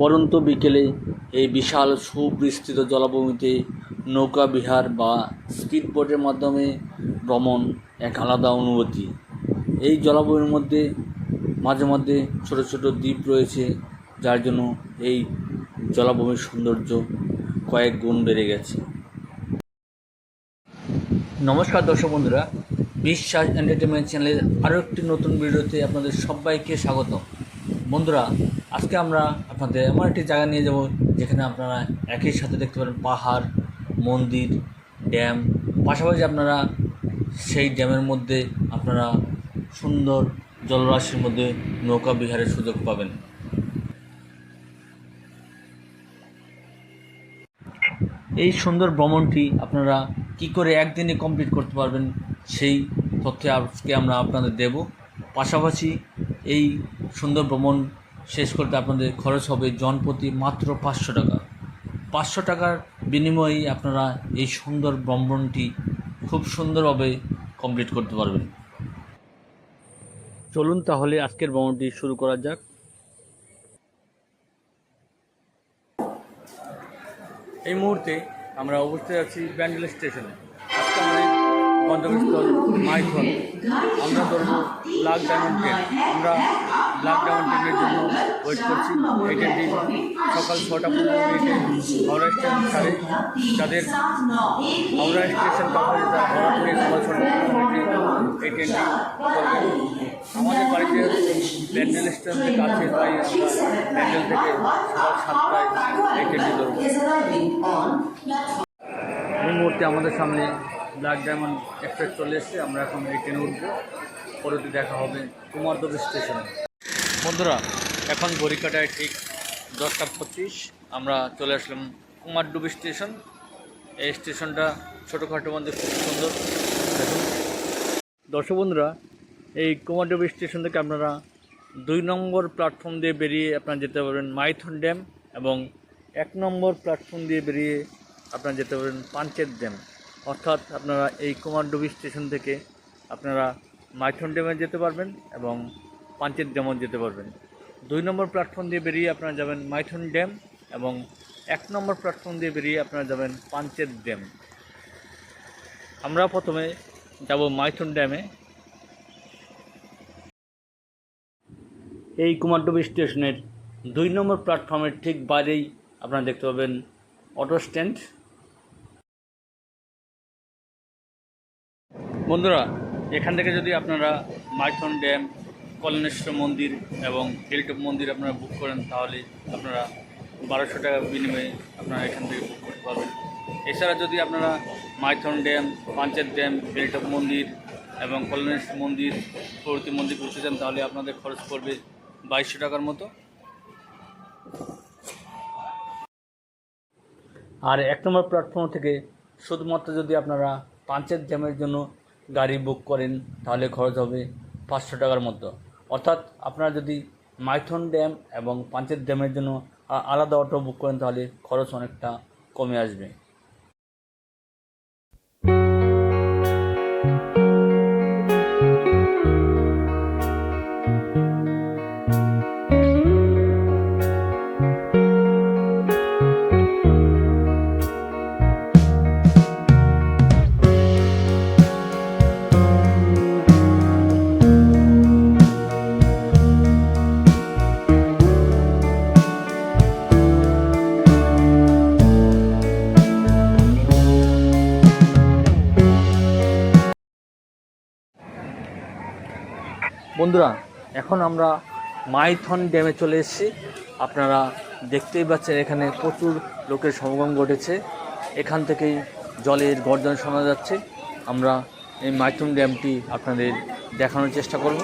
পরন্ত বিকেলে এই বিশাল সুবিস্তৃত জলাভূমিতে নৌকা বিহার বা বোটের মাধ্যমে ভ্রমণ এক আলাদা অনুভূতি। এই জলাভূমির মধ্যে মাঝে মধ্যে ছোট ছোট দ্বীপ রয়েছে, যার জন্য এই জলাভূমির সৌন্দর্য কয়েক গুণ বেড়ে গেছে। নমস্কার দর্শক বন্ধুরা, বিশ্বাস এন্টারটেনমেন্ট চ্যানেলের আরও একটি নতুন ভিডিওতে আপনাদের সবাইকে স্বাগত বন্ধুরা আজকে আমরা আপনাদের এমন একটি জায়গা নিয়ে যাব যেখানে আপনারা একই সাথে দেখতে পারেন পাহাড়, মন্দির, ড্যাম। পাশাপাশি আপনারা সেই ড্যামের মধ্যে আপনারা সুন্দর জলরাশির মধ্যে নৌকা বিহারের সুযোগ পাবেন। এই সুন্দর ভ্রমণটি আপনারা কি করে একদিনে কমপ্লিট করতে পারবেন সেই তথ্য আজকে আমরা আপনাদের দেব। পাশাপাশি এই সুন্দর ভ্রমণ শেষ করতে আপনাদের খরচ হবে জনপ্রতি মাত্র পাঁচশো টাকা। পাঁচশো টাকার বিনিময়ে আপনারা এই সুন্দর ভ্রমণটি খুব সুন্দরভাবে কমপ্লিট করতে পারবেন। চলুন তাহলে আজকের ভ্রমণটি শুরু করা যাক। এই মুহূর্তে আমরা অবস্থায় আছি ব্যান্ডেল স্টেশনে। গন্তব্যস্থল মাইথন আমরা ধরবো ব্ল্যাক ডায়মন্ড ট্রেন আমরা ব্ল্যাক ডায়মন্ড ট্রেনের জন্য ওয়েট করছি। এই ট্রেনটি সকাল ছটা পনেরো হাওড়া স্টেশন ছাড়ে, যাদের হাওড়া স্টেশন কাছাকাছি তারা হাওড়া থেকে সকাল ছটা আমাদের বাড়িতে ব্যান্ডেল স্টেশনের কাছে তাই ব্যান্ডেল থেকে সকাল সাতটায় এই ট্রেনটি ধরবো। এই মুহূর্তে আমাদের সামনে ব্ল্যাক ডায়মন্ড এক্সপ্রেস চলে এসেছে, আমরা এখন এই ট্রেনে উঠবো। পরবর্তী দেখা হবে কুমারদবী স্টেশনে। বন্ধুরা, এখন বরিকাটায় ঠিক দশটা পঁচিশ, আমরা চলে আসলাম কুমারডুবি স্টেশন। এই স্টেশনটা ছোটোখাটো মধ্যে খুব সুন্দর। দর্শক বন্ধুরা, এই কুমারডুবি স্টেশন থেকে আপনারা দুই নম্বর প্ল্যাটফর্ম দিয়ে বেরিয়ে আপনারা যেতে পারবেন মাইথন ড্যাম এবং এক নম্বর প্ল্যাটফর্ম দিয়ে বেরিয়ে আপনারা যেতে পারবেন পাঞ্চেত ড্যাম। অর্থাৎ আপনারা এই কুমারডুবি স্টেশন থেকে আপনারা মাইথন ড্যামে যেতে পারবেন এবং পাঞ্চেত ড্যামও যেতে পারবেন। দুই নম্বর প্ল্যাটফর্ম দিয়ে বেরিয়ে আপনারা যাবেন মাইথন ড্যাম এবং এক নম্বর প্ল্যাটফর্ম দিয়ে বেরিয়ে আপনারা যাবেন পাঞ্চেত ড্যাম। আমরা প্রথমে যাব মাইথন ড্যামে। এই কুমারডুবি স্টেশনের দুই নম্বর প্ল্যাটফর্মের ঠিক বাইরেই আপনারা দেখতে পাবেন অটো স্ট্যান্ড বন্ধুরা, এখান থেকে যদি আপনারা মাইথন ড্যাম, কল্যাণেশ্বর মন্দির এবং হিলটপ মন্দির আপনারা বুক করেন, তাহলে আপনারা বারোশো টাকা বিনিময়ে আপনারা এখান থেকে বুক করতে পারবেন। এছাড়া যদি আপনারা Maithon dam, Panchet dam, hilltop মন্দির এবং কল্যাণেশ্বর মন্দির, প্রভৃতি মন্দির ঘুরতে চান, তাহলে আপনাদের খরচ পড়বে বাইশশো টাকার মতো। আর এক নম্বর প্ল্যাটফর্ম থেকে শুধুমাত্র যদি আপনারা পাঞ্চেত ড্যামের জন্য গাড়ি বুক করেন, তাহলে খরচ হবে পাঁচশো টাকার মতো। অর্থাৎ আপনারা যদি মাইথন ড্যাম এবং পাঞ্চেত ড্যামের জন্য আলাদা অটো বুক করেন, তাহলে খরচ অনেকটা কমে আসবে। বন্ধুরা, এখন আমরা মাইথন ড্যামে চলে এসেছি। আপনারা দেখতেই পাচ্ছেন এখানে প্রচুর লোকের সমাগম ঘটেছে। এখান থেকেই জলের গর্জন শোনা যাচ্ছে। আমরা এই মাইথন ড্যামটি আপনাদের দেখানোর চেষ্টা করব।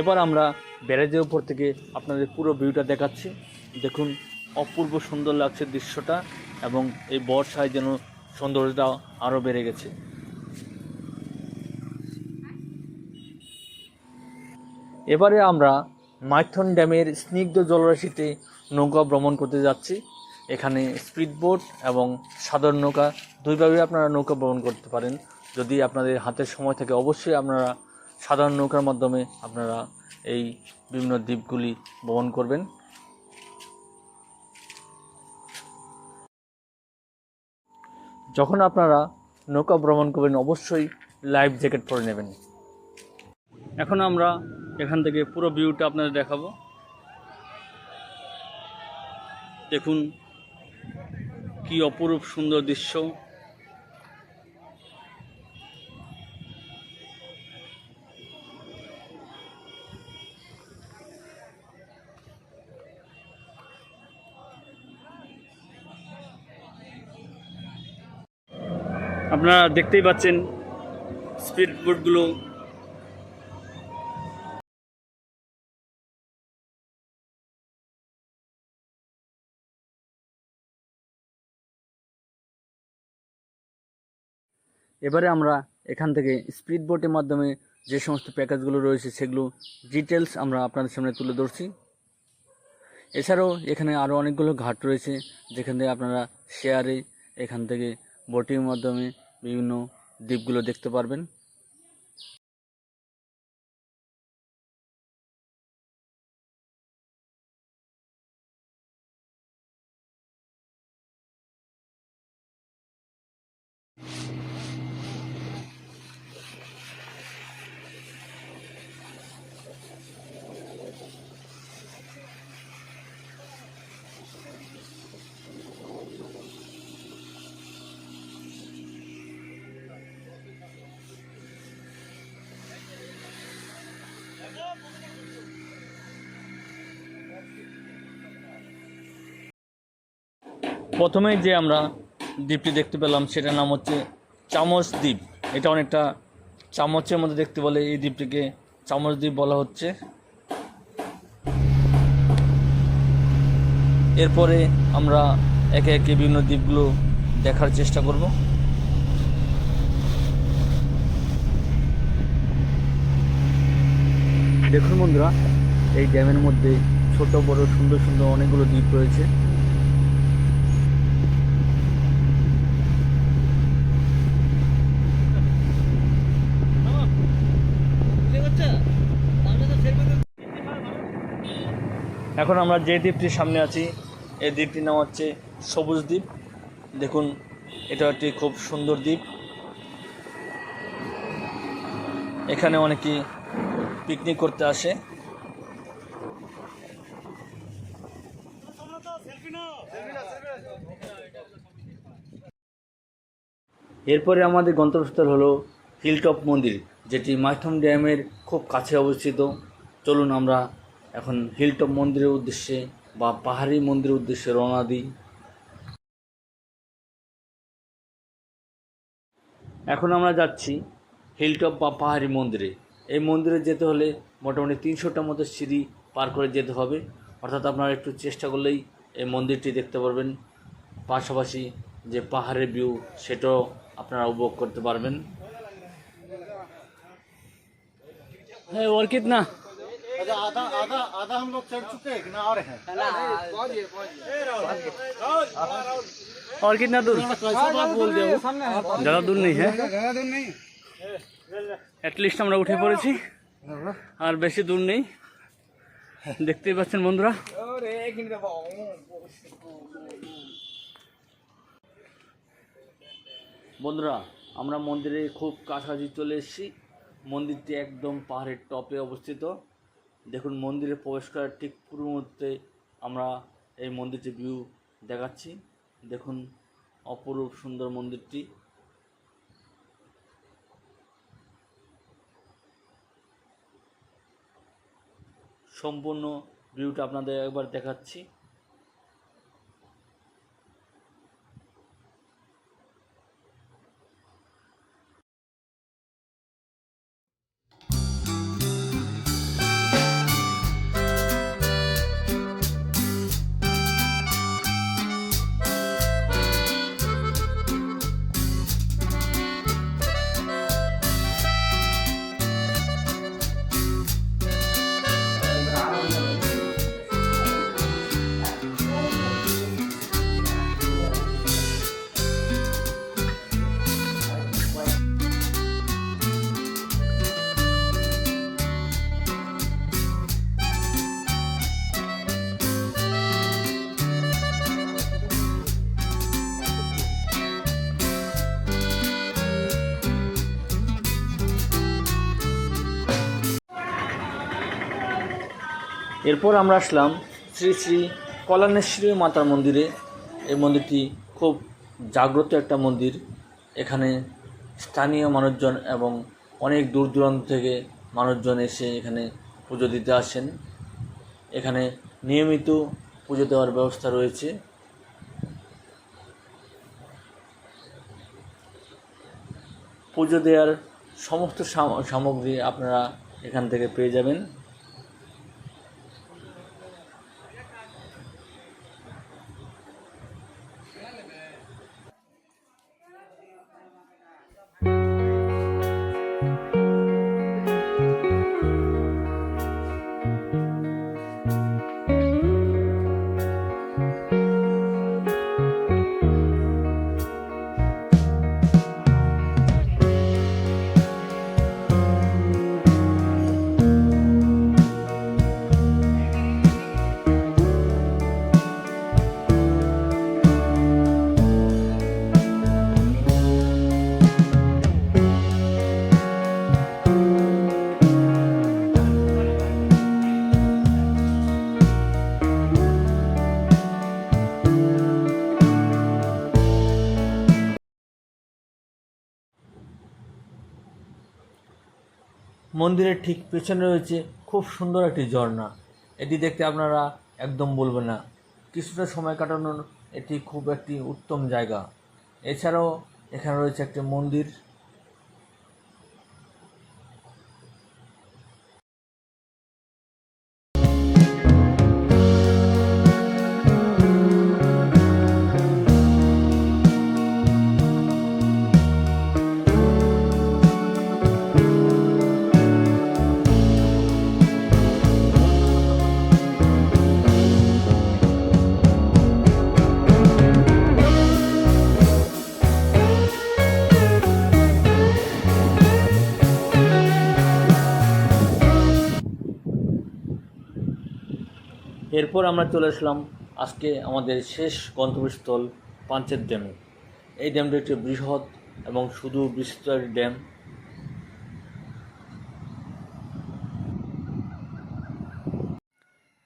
এবার আমরা ব্যারেজের উপর থেকে আপনাদের পুরো ভিউটা দেখাচ্ছি। দেখুন, অপূর্ব সুন্দর লাগছে দৃশ্যটা এবং এই বর্ষায় যেন সৌন্দর্যটা আরও বেড়ে গেছে। এবারে আমরা মাইথন ড্যামের স্নিগ্ধ জলরাশিতে নৌকা ভ্রমণ করতে যাচ্ছি। এখানে স্পিড বোট এবং সাধারণ নৌকা, দুইভাবে আপনারা নৌকা ভ্রমণ করতে পারেন। যদি আপনাদের হাতের সময় থাকে, অবশ্যই আপনারা সাধারণ নৌকার মাধ্যমে আপনারা এই বিভিন্ন দ্বীপগুলি ভ্রমণ করবেন। যখন আপনারা নৌকা ভ্রমণ করবেন, অবশ্যই লাইফ জ্যাকেট পরে নেবেন। এখন আমরা এখান থেকে পুরো ভিউটা আপনাদের দেখাবো। দেখুন কি অপরূপ সুন্দর দৃশ্য। আপনারা দেখতেই পাচ্ছেন স্পিড বোটগুলো এবারে আমরা এখান থেকে স্পিড বোটের মাধ্যমে যে সমস্ত প্যাকেজগুলো রয়েছে সেগুলো ডিটেলস আমরা আপনাদের সামনে তুলে ধরছি। এছাড়াও এখানে আরও অনেকগুলো ঘাট রয়েছে, যেখান থেকে আপনারা শেয়ারে এখান থেকে বোটিংয়ের মাধ্যমে বিভিন্ন দ্বীপগুলো দেখতে পারবেন। প্রথমেই যে আমরা দ্বীপটি দেখতে পেলাম, সেটার নাম হচ্ছে চামচ দ্বীপ। এটা অনেকটা চামচের মধ্যে দেখতে বলে এই দ্বীপটিকে চামচ দ্বীপ বলা হচ্ছে। এরপরে আমরা একে একে বিভিন্ন দ্বীপগুলো দেখার চেষ্টা করব। দেখুন বন্ধুরা, এই ড্যামের মধ্যে ছোট, বড়, সুন্দর সুন্দর অনেকগুলো দ্বীপ রয়েছে। এখন আমরা যে দ্বীপটির সামনে আছি, এই দ্বীপটির নাম হচ্ছে সবুজ দ্বীপ। দেখুন, এটা একটি খুব সুন্দর দ্বীপ। এখানে অনেকে পিকনিক করতে আসে। এরপরে আমাদের গন্তব্যস্থল হলো হিলটপ মন্দির, যেটি মাইথন ড্যামের খুব কাছে অবস্থিত। চলুন আমরা এখন হিলটপ মন্দিরের উদ্দেশ্যে বা পাহাড়ি মন্দিরের উদ্দেশ্যে রওনা দিই। এখন আমরা যাচ্ছি হিলটপ বা পাহাড়ি মন্দিরে। এই মন্দিরে যেতে হলে মোটামুটি তিনশোটার মতো সিঁড়ি পার করে যেতে হবে। অর্থাৎ আপনারা একটু চেষ্টা করলেই এই মন্দিরটি দেখতে পারবেন। পাশাপাশি যে পাহাড়ের ভিউ সেটাও আপনারা উপভোগ করতে পারবেন। হ্যাঁ অর্কিত না। अच्छा आधा आधा आधा हम लोग चढ़ चुके हैं कि ना और है और कितना दूर कैसा बात बोल दिया वो ज़्यादा दूर नहीं है অ্যাটলিস্ট আমরা উঠে পড়েছি আর বেশি দূর নেই দেখতেই পাচ্ছেন বন্ধুরা বন্ধুরা আমরা মন্দিরে খুব কাছাকাছি চলে এসেছি মন্দিরটি একদম পাহাড়ের টপে অবস্থিত দেখুন, মন্দিরে প্রবেশ করার ঠিক পূর্ব মুহূর্তে আমরা এই মন্দিরটি ভিউ দেখাচ্ছি। দেখুন, অপরূপ সুন্দর মন্দিরটি। সম্পূর্ণ ভিউটা আপনাদের একবার দেখাচ্ছি। এরপর আমরা আসলাম শ্রী শ্রী কল্যাণেশ্বরী মাতার মন্দিরে। এই মন্দিরটি খুব জাগ্রত একটা মন্দির। এখানে স্থানীয় মানুষজন এবং অনেক দূর দূরান্ত থেকে মানুষজন এসে এখানে পুজো দিতে আসেন। এখানে নিয়মিত পুজো দেওয়ার ব্যবস্থা রয়েছে। পুজো দেওয়ার সমস্ত সাম- সামগ্রী আপনারা এখান থেকে পেয়ে যাবেন। মন্দিরের ঠিক পেছনে রয়েছে খুব সুন্দর একটি ঝর্ণা। এটি দেখতে আপনারা একদম বলবেন না। কিছুটা সময় কাটানোর এটি খুব একটি উত্তম জায়গা। এছাড়াও এখানে রয়েছে একটি মন্দির। এরপর আমরা চলে আসলাম আজকে আমাদের শেষ গন্তব্যস্থল পাঞ্চেত ড্যামে এই ড্যামটি একটি বৃহৎ এবং শুধু বিস্তর ড্যাম।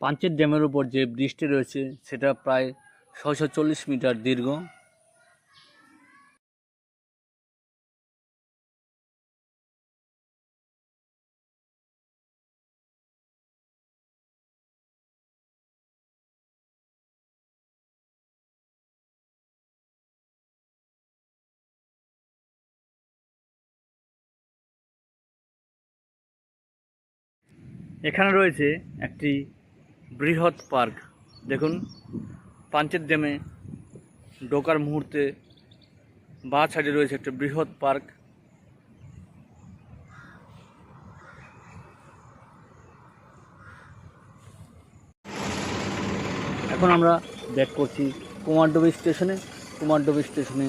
পাঞ্চেত ড্যামের উপর যে ব্রিজটি রয়েছে, সেটা প্রায় চল্লিশ মিটার দীর্ঘ। এখানে রয়েছে একটি বৃহৎ পার্ক। দেখুন, পাঞ্চেত ড্যামে ঢোকার মুহূর্তে বা সাইডে রয়েছে একটা বৃহৎ পার্ক। এখন আমরা ব্যাক করছি কুমারডবি স্টেশনে। কুমারডবি স্টেশনে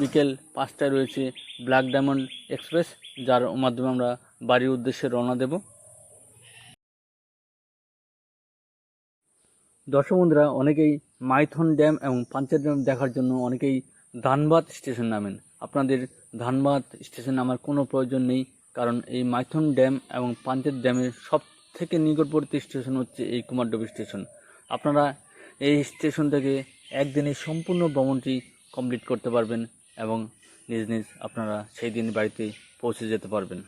বিকেল পাঁচটায় রয়েছে ব্ল্যাক ডায়মন্ড এক্সপ্রেস, যার মাধ্যমে আমরা বাড়ির উদ্দেশ্যে রওনা দেব। দর্শক বন্ধুরা, অনেকেই মাইথন ড্যাম এবং পাঞ্চেত ড্যাম দেখার জন্য অনেকেই ধানবাদ স্টেশন নামেন। আপনাদের ধানবাদ স্টেশন নামার কোনো প্রয়োজন নেই, কারণ এই মাইথন ড্যাম এবং পাঞ্চেত ড্যামের সব থেকে নিকটবর্তী স্টেশন হচ্ছে এই কুমারডবি স্টেশন। আপনারা এই স্টেশন থেকে একদিনে সম্পূর্ণ ভ্রমণটি কমপ্লিট করতে পারবেন এবং নিজ নিজ আপনারা সেই দিন বাড়িতে পৌঁছে যেতে পারবেন।